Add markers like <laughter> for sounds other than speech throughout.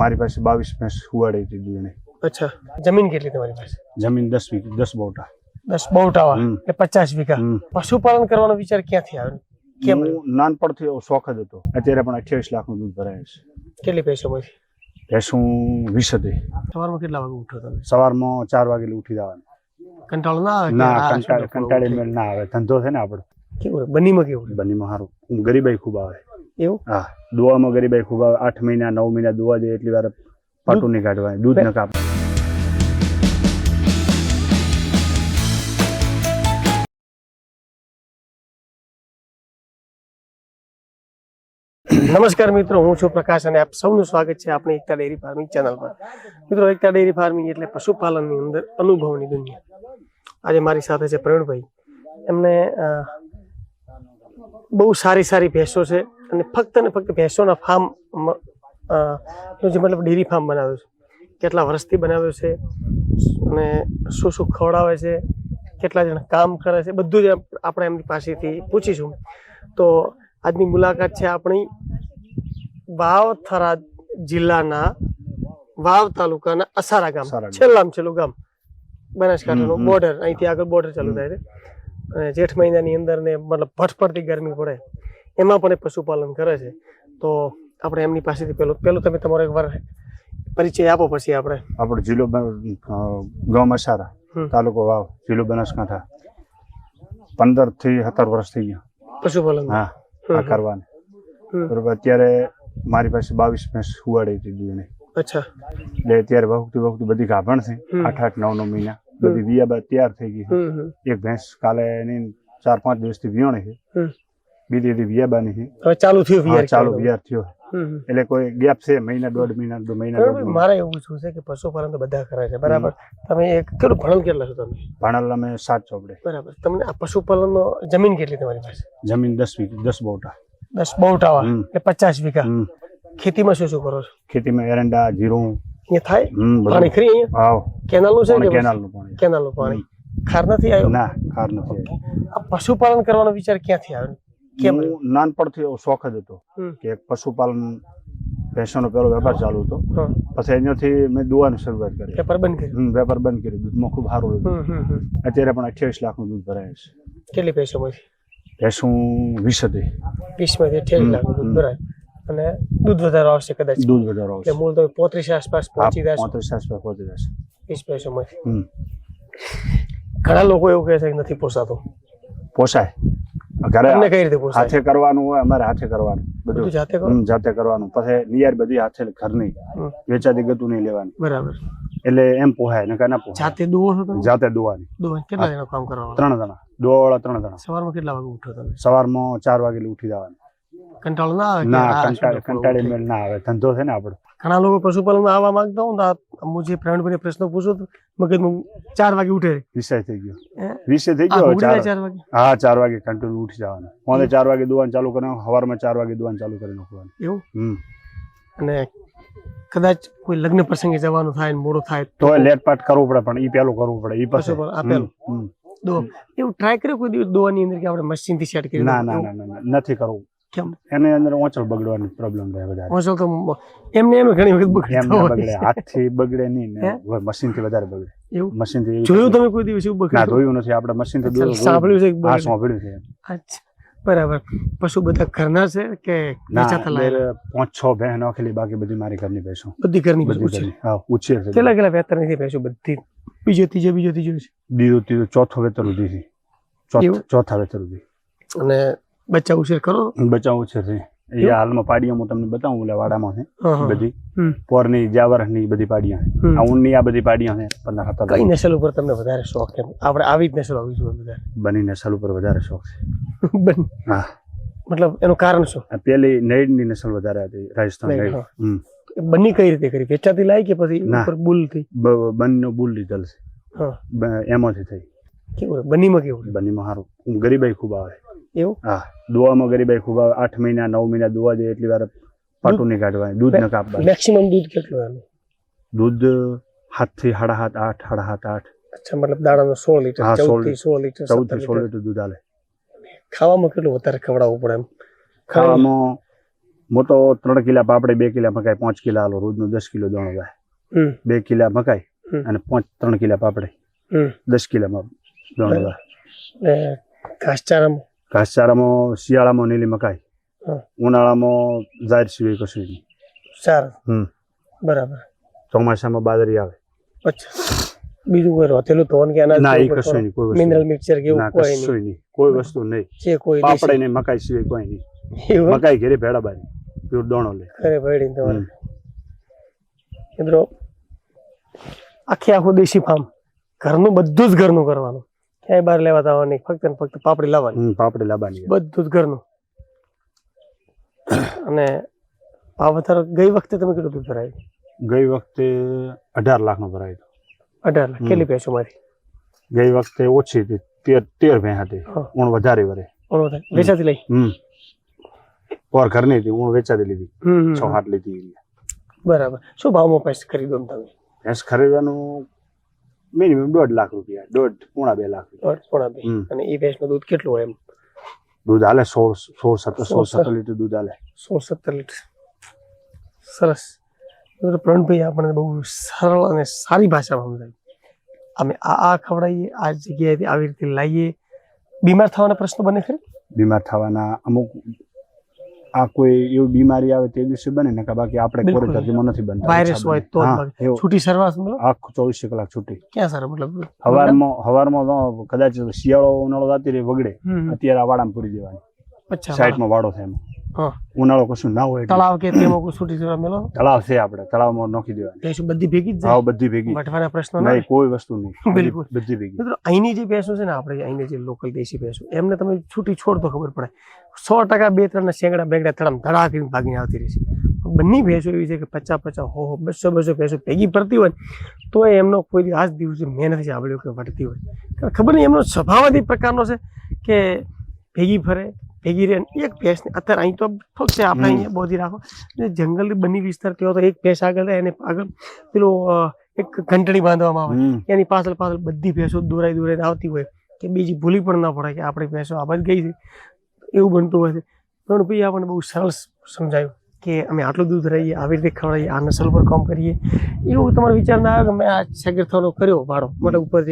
મારી પાસે બાવીસ ભેંસ હુવાડી હતી દૂધની. અચ્છા. જમીન કેટલી તમારી પાસે? જમીન દસ વીઘ દસ બોટા દસ બોટા. એટલે પચાસ વીઘા? પશુપાલન કરવાનો વિચાર ક્યાંથી આવ્યો? કેમ? નાનપણથી એવો શોખ જ હતો. અત્યારે પણ અઠ્યાવીસ લાખનું દૂધ ભરાય છે. કેટલી પૈસા માંથી ભેંસું વીસ હતી. સવારમાં કેટલા વાગે ઉઠો તમે? સવારમાં ચાર વાગે ઉઠી જવાનું. કંટાળો ના આવે ના કંટાળે મેળ ના આવે. ધંધો છે ને આપણો. કેવું બનીમાં કેવું બનીમાં સારું. ગરીબાઈ ખૂબ આવે. એવું? હા દુવામાં ગરીબાઈ ખૂબ આઠ મહિના નવ મહિના દુવા દે એટલી વાર પાટું નહીં કાઢવાય દૂધ ન કાપ. નમસ્કાર મિત્રો હું છું પ્રકાશ અને આપ સૌનું સ્વાગત છે આપણી એકતા ડેરી ફાર્મિંગ ચેનલ પર મિત્રો એકતા ડેરી ફાર્મિંગ એટલે પશુપાલનની અંદર અનુભવની દુનિયા. આજે મારી સાથે છે પ્રવીણભાઈ. એમને બહુ સારી સારી ભેંસો છે. અને ફક્ત ને ફક્ત ભેંસોના ફાર્મ જે મતલબ ડેરી ફાર્મ બનાવ્યું છે. કેટલા વર્ષથી બનાવ્યું છે અને શું શું ખવડાવે છે કેટલા જણા કામ કરે છે બધું જ આપણે એમની પાસેથી પૂછીશું. તો આજની મુલાકાત છે આપણી વાવથરા જિલ્લાના વાવ તાલુકાના અસારા ગામ. છેલ્લામાં છેલ્લું ગામ. બનાસકાંઠાનું. બોર્ડર અહીંથી આગળ બોર્ડર ચાલુ થાય છે. અને જેઠ મહિનાની અંદર ને મતલબ ભઠ પડતી ગરમી પડે. એમાં પણ એ પશુપાલન કરે છે. તો આપણે એમની પાસેથી પેલું પહેલું તમે તમારો એકવાર પરિચય આપો પછી આપણે. આપણો જિલ્લો ગામ અસારા તાલુકો વાવ જિલ્લો બનાસકાંઠા. પંદરથી સત્તર વર્ષ થઈ ગયા. પશુપાલન. હા આ કરવાને. બરોબર અત્યારે મારી પાસે બાવીસ ભેંસ હુવાડી હતી દૂધની. અચ્છા. એટલે અત્યારે વખતે વખતે બધી ગાભણ છે. આઠ આઠ નવ નવ મહિના. બધી વિયા બાદ તૈયાર થઈ ગઈ એક ભેંસ કાલે એની ચાર પાંચ દિવસથી વિયોણી છે. બીજી બધી વિયાબાની છે. હવે ચાલુ થયું હા, વિયાર ચાલુ. વિયાર થયો. એટલે કોઈ ગેપ છે મહિના દોઢ મહિના દો મહિના મારે એવું શું છે કે પશુપાલન તો બધા કરે છે બરાબર? તમે એક કેટલું ભણલ કેટલા છો તમે? ભણલ અમે સાત ચોપડે. બરાબર. તમને આ પશુપાલનનો જમીન કેટલી તમારી પાસે? જમીન દસ વીઘા દસ બોટા. દસ બહુ ટાવા એટલે પચાસ વીઘા. ખેતીમાં શું શું કરો છો? ખેતીમાં એરંડા જીરું. અહીંયા થાય. પાણી ખરી અહીંયા? વાવ કેનાલનું છે કે કેનાલનું પાણી. કેનાલનું પાણી. ખાર નથી આવ્યો? ના ખાર નથી. આ પશુપાલન કરવાનો વિચાર ક્યાંથી આવ્યો? કેમ હું નાનપણથી એવો શોખ જ હતો કે એક પશુપાલન ભેંસોનો પેલો વેપાર ચાલુ હતો. પછી અહીંયાથી મેં દુવાની શરૂઆત કરી. વેપાર બંધ કર્યું વેપાર બંધ કર્યો દૂધમાં ખૂબ સારું રહ્યું. અત્યારે પણ અઠ્યાવીસ લાખનું દૂધ ભરાય છે. કેટલી પૈસામાંથી? ભેંસું વીસ હતી વીસમાંથી અઠ્યાવીસ લાખ દૂધ ભરાય. અને દૂધ વધારો આવશે કદાચ? દૂધ વધારો આવશે. મૂળ તો પોત્રીસ આસપાસ પહોંચી જશે. પોત્રીસ આસપાસ પહોંચી જશે. વીસ પૈસામાંથી. હમ. ઘણા લોકો એવું કહે છે કે નથી પોસાતો. પોસાય. ઘરે તમને કઈ રીતે પોસાય? હાથે કરવાનું હોય અમારે હાથે કરવાનું. બધું. જાતે કરો? જાતે કરવાનું. પછી નિયર બધી હાથે ઘરની. વેચાતી ગતું નહીં લેવાની. બરાબર. એટલે એમ પોહાય ને ના પોહાય. જાતે દુવો છો તમે? જાતે દોવાની. દુવા કેટલા જણા કામ કરવાનું ત્રણ જણા. દોવાળા ત્રણ જણા. સવારમાં કેટલા વાગે ઉઠો તમે? સવારમાં ચાર વાગે ઉઠી જવાનું. કંટાળો ના આવે ના કંટાળી? મેળ ના આવે. ધંધો છે ને આપણો. ઘણા લોકો પશુપાલનમાં આવવા માંગતા હોય ને હું જે પ્રવીણભાઈને પ્રશ્ન પૂછું તો મગજમાં ચાર વાગે ઉઠે. વિષય થઈ ગયો. વિષય થઈ ગયો? ચાર વાગે. હા ચાર વાગે કન્ટિન્યુ ઉઠી જવાનું. મોડે ચાર વાગે દુવાન ચાલુ કરવાનું સવારમાં ચાર વાગે દુવાન ચાલુ કરી નાખવાનું. એવું? હમ. અને કદાચ કોઈ લગ્ન પ્રસંગે જવાનું થાય ને મોડું થાય તો લેટ પાટ કરવું પડે પણ એ પેલું કરવું પડે એ પછી. બરાબર, આ પહેલું. હમ, હમ. દો એવું ટ્રાય કર્યો કોઈ દિવસ દોવાની અંદર કે આપણે મશીનથી સેટ કરી ના ના ના, નથી કરવું. કેમ? એની અંદર ઓંચળ બગડવાની પ્રોબ્લેમ રહે વધારે. હોસ્ટેલ તો એમને એમ ઘણી વખત એમ બગડતા બગડે હાથથી બગડે નહીં? ને મશીનથી વધારે બગડે. એવું? મશીનથી જોયું તમે કોઈ દિવસ એવું ના જોયું નથી. આપણે મશીનથી અચ્છા, સાંભળ્યું છે હા સાંભળ્યું છે. અચ્છા બરાબર. પશુ બધા ઘરના છે કે વેચાતા ના પાંચ છ બહેન નાખેલી બાકી બધી મારી ઘરની ભેંસો. બધી ઘરની બધી હા ઉછેર છે. કેટલા કેટલા વેતર નથી ભેંસો? બધી. બીજો ત્રીજો બીજો ત્રીજો છે. બીજો ત્રીજો ચોથો વેતર ઉધી છે. ચોથા વેતર ઉધી અને બચ્ચા ઉછેર કરો? બચાવ ઉછેર છે. એ હાલમાં પાડીયા હું તમને બતાવું એટલે વાડામાં છે. બધી. પોરની જાવરની બધી પાડીયા. આ ઊનની આ બધી પાડીયા છે પંદર હતા કઈ નસલ ઉપર તમને વધારે શોખ છે? આપણે આવી જ નસલ આવી જોઈએ વધારે બની નસલ ઉપર વધારે શોખ છે. <laughs> બની. હા. મતલબ એનું કારણ શું? પેલી નૈડની નસલ વધારે હતી રાજસ્થાન નૈડ, બની કઈ રીતે કરી? વેચાતી લાવી કે પછી. ઉપર બુલથી બંનેનો બુલ લીધેલ છે એમાંથી થઈ. કેવું રે? કેવું બનીમાં સારું. ગરીબાઈ ખૂબ આવે. એવું? હા. દુવામાં ગરીબાઈ ખૂબ આવે. આઠ મહિના નવ મહિના દુવા દે એટલી વાર પાટું નહીં કાઢવાની દૂધ ન કાપવાનું મેક્સિમમ દૂધ કેટલું એનું દૂધ હાથથી સાડા હાથ આઠ સાડા હાથ આઠ. અચ્છા મતલબ દાડાનો સો લીટર ચૌદથી સો લીટર ચૌદથી સોળ લીટર. દૂધ આલે. ખાવામાં કેટલું વધારે ખવડાવવું પડે એમ? ખાવામાં મોટો ત્રણ કિલા પાપડે બે કિલા મકાઈ પાંચ કિલા આલો. રોજનું દસ કિલો દોણો જાય બે કિલા મકાઈ અને પાંચ ત્રણ કિલા પાપડે. દસ કિલામાં દોણો ને ઘાસચારામાં ઘાસચારામાં શિયાળામાં નીલી મકાઈ ઉનાળામાં જાહેર સિવાય કશું નહીં સારું હમ બરાબર ચોમાસામાં બાદરી આવે અચ્છા બીજું કોઈ રોતેલું ધોન કે અનાજ ના એ કશું નહીં કોઈ મિનરલ નહીં. મિક્સર કે એવું કોઈ નહીં કોઈ વસ્તુ નહીં છે કોઈ પાપડે ને મકાઈ સિવાય કોઈ નહીં મકાઈ ઘેરે ભેડા બારી પ્યોર દોણો લે ઘરે પડી તમારે મિત્રો આખે આખું દેશી ફાર્મ ઘરનું બધું જ ઘરનું કરવાનું ક્યાંય બહાર લેવા આવવાની ફક્ત ને ફક્ત પાપડી લાવવાની. પાપડી લાવવાની બધું જ ઘરનું. અને પાવથર ગઈ વખતે તમે કેટલું દૂધ ભરાયું? ગઈ વખતે અઢાર લાખ નો ભરાયો અઢાર લાખ. કેટલી ભેંસો મારી? ગઈ વખતે ઓછી હતી. તેર તેર ભેં હતી. ઊણ વધારે વરે. વેચાતી લઈ? હમ. પર ઘરની હતી ઊણ વેચાતી લીધી. છ. હાથ લીધી. બરાબર. શું ભાવમાં પૈસા ખરીદો તમે? ભેંસ ખરીદવાનું મિનિમમ દોઢ લાખ રૂપિયા. દોઢ પોણા બે લાખ દોઢ પોણા બે. અને એ ભેંસનું દૂધ કેટલું હોય એમ? દૂધ હાલે સોળ સોળ સત્તર સોળ, સત્તર. લીટર દૂધ હાલે. સોળ સત્તર લીટર. સરસ. પ્રણભાઈ પ્રવીણભાઈ આપણને બહુ સરળ અને સારી ભાષામાં સમજાવી. અમે આ આ ખવડાવીએ આ જગ્યાએથી આવી રીતે લાવીએ બીમાર થવાના પ્રશ્નો બને ખરી? બીમાર થવાના અમુક આ કોઈ એવી બીમારી આવે તે દિવસે બને ને કે બાકી આપણે બિલકુલ. કોરે ધરતીમાં નથી બનતા. વાયરસ હોય તો હા. છૂટી સરવાસ આખું ચોવીસ કલાક છૂટી. ક્યાં સર મતલબ? હવારમાં હવારમાં કદાચ શિયાળો ઉનાળો જાતી રહી વગડે અત્યારે આ વાડામાં પૂરી દેવાની. સાઈડમાં વાડો થાય એમાં. ઉનાળો કશું ના હોય તળાવ કે તેમાં કોઈ છૂટી સરવા મેલો? તળાવ છે આપણે તળાવમાં નાખી દેવાની. શું બધી ભેગી જ જાય? બધી ભેગી. વટવાના પ્રશ્નો નહીં કોઈ વસ્તુ નહીં. બિલકુલ. બધી ભેગી. મિત્રો અહીંની જે ભેંસો છે ને આપણે અહીંની જે લોકલ દેશી ભેંસો એમને તમે છૂટી છોડ તો ખબર પડે. સો ટકા બે ત્રણ શેંગડા બેંગડા તળામ ધડા કરીને ભાગીને આવતી રહેશે બંને ભેંસો એવી છે કે પચાસ પચાસ હો હો બસો બસો ભેંસો ભેગી પડતી હોય તો એમનો કોઈ આજ દિવસે મહેનત આવડ્યું કે વળતી હોય. કારણ ખબર નહીં એમનો સ્વભાવ જ પ્રકારનો છે કે ભેગી ફરે ભેગી રહે એક ભેંસને અત્યારે અહીં તો ઠોક છે આપણે અહીંયા બોધી રાખો. જંગલની બની વિસ્તાર તેઓ તો એક ભેંસ આગળ થાય એને આગળ પેલું એક ઘંટડી બાંધવામાં આવે. એની પાછળ પાછળ બધી ભેંસો દોરાઈ દોરાઈને આવતી હોય. કે બીજી ભૂલી પણ ના પડે કે આપણી ભેંસો આ બાજુ ગઈ છે. એવું બનતું હોય છે. પણ ભાઈ આપણને બહુ સરળ સમજાયું કે અમે આટલું દૂધ રહીએ આવી રીતે ખવડાવીએ આ નસલ પર કામ કરીએ. એવું તમારો વિચાર ના આવ્યો કે મેં આ શેગરથાનો કર્યો ભાડો માટે ઉપર.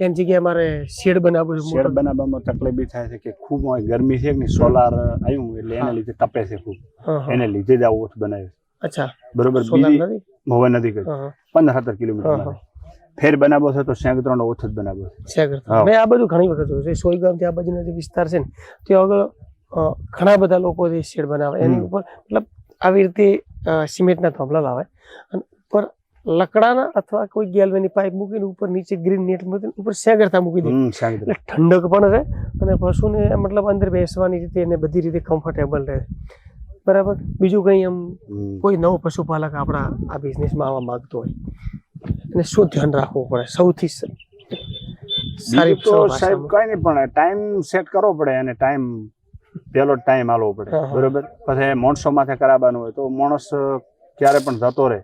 એની જગ્યાએ મારે શેડ બનાવવું છે શેડ બનાવવામાં તકલીફ બી થાય છે કે ખૂબ ગરમી છે સોલાર આવ્યું એટલે એના લીધે તપે છે ખૂબ. એને લીધે જ આવું બનાવ્યું અચ્છા. બરોબર બીજી નથી? હવે નથી કરી. હા, હા. પંદર સત્તર કિલોમીટર. ફેર બનાવો છો તો શેક ત્રણ ઓછો જ બનાવો છે. મેં આ બધું ઘણી વખત જોયું છે. સોયગામ ત્યાં બાજુનો જે વિસ્તાર છે ને ત્યાં આગળ ઘણા બધા લોકો જે શેડ બનાવે. એની ઉપર મતલબ આવી રીતે સિમેન્ટના થાંભલા લાવે. અને ઉપર લકડાના અથવા કોઈ ગેલવેની પાઇપ મૂકીને ઉપર નીચે ગ્રીન નેટ મૂકીને ઉપર સેગરતા મૂકી દે. એટલે ઠંડક પણ રહે અને પશુને મતલબ અંદર બેસવાની રીતે એને બધી રીતે કમ્ફર્ટેબલ રહે. બરાબર? બીજું કંઈ એમ કોઈ નવો પશુપાલક આપણા આ બિઝનેસમાં આવવા માંગતો હોય? એને શું ધ્યાન રાખવું પડે? સૌથી સારી તો સાહેબ કઈ નહીં પણ ટાઈમ સેટ કરવો પડે અને ટાઈમ પેલો ટાઈમ આલવો પડે. બરોબર? પછી માણસો માથે કરાવવાનું હોય તો માણસ ક્યારે પણ જતો રહે.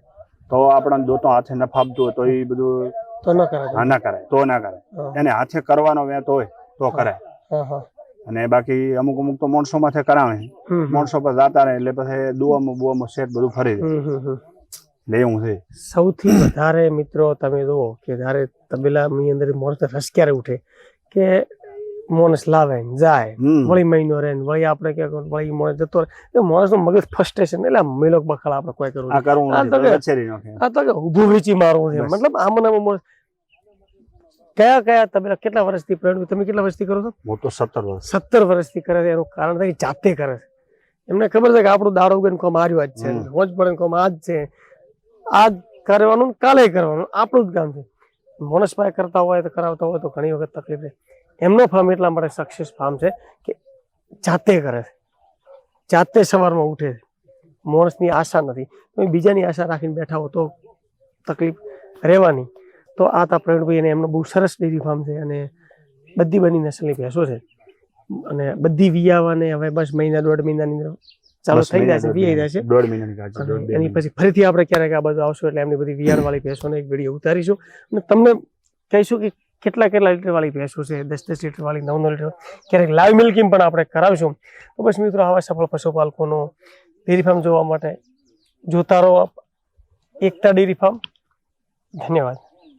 તો આપણને દોતો હાથે ન ફાવતું હોય તો એ બધું તો ના કરાય. હા ના કરાય તો ના કરાય. એને હાથે કરવાનો વેત હોય તો કરાય. અને બાકી અમુક અમુક તો માણસો માથે કરાવે. માણસો પર જાતા રહે એટલે પછી દુવામાં બુવામાં સેટ બધું ફરી જાય. હમ. છે. સૌથી વધારે મિત્રો તમે જુઓ કે જ્યારે તબેલાની અંદર માણસ રસ ક્યારે ઉઠે કે મોણસ લાવે જાય વળી મહિનો રહે વળી આપણે કે વળી મોણસ જતો રહે. મોણસ માણસનું મગજ ફ્રસ્ટ્રેશન એટલે મેલોક બખાડા આપણે કોઈ કરવું આ તો કે- ઊભું વેચી મારવું છે. મતલબ આમ ને આમ કયા કયા તમે કેટલા વર્ષથી પ્રવીણ તમે કેટલા વર્ષથી કરો છો? હું તો સત્તર વર્ષ. સત્તર વર્ષથી કરે છે એનું કારણ છે કે જાતે કરે છે. એમને ખબર છે કે આપણું દાડો ઉગીને કોમ આર્યું જ છે. હોજ પડે કોમ આજ છે. આજ કરવાનું કાલે કરવાનું, આપણું જ કામ છે. મોનસભાઈ કરતા હોય તો કરાવતા હોય તો ઘણી વખત તકલીફ રહે. એમનો ફાર્મ એટલા માટે સક્સેસ ફાર્મ છે કે જાતે કરે છે. જાતે સવારમાં ઉઠે છે. મોનસની આશા નથી. તમે બીજાની આશા રાખીને બેઠા હો તો તકલીફ રહેવાની. તો આ તા પ્રવીણભાઈ અને એમનો બહુ સરસ ડેરી ફાર્મ છે અને બધી બની નસલની ભેંસો છે. અને બધી વિયાવાને હવે બસ મહિના દોઢ મહિનાની અંદર ચાલુ થઈ જશે વીઆઈ જશે દોઢ મહિનાની કાચી એની પછી ફરીથી આપણે ક્યારેક આ બધું આવશું એટલે એમની બધી વિયાણ વાળી ભેંસોને એક વીડિયો ઉતારીશું. અને તમને કહીશું કે કેટલા કેટલા લીટર વાળી ભેંસો છે દસ દસ લીટર વાળી નવ નવ લીટર ક્યારેક લાઈવ મિલ્કિંગ પણ આપણે કરાવશું. તો બસ મિત્રો આવા સફળ પશુપાલકોનો ડેરી ફાર્મ જોવા માટે જોતા રહો એકતા ડેરી ફાર્મ ધન્યવાદ.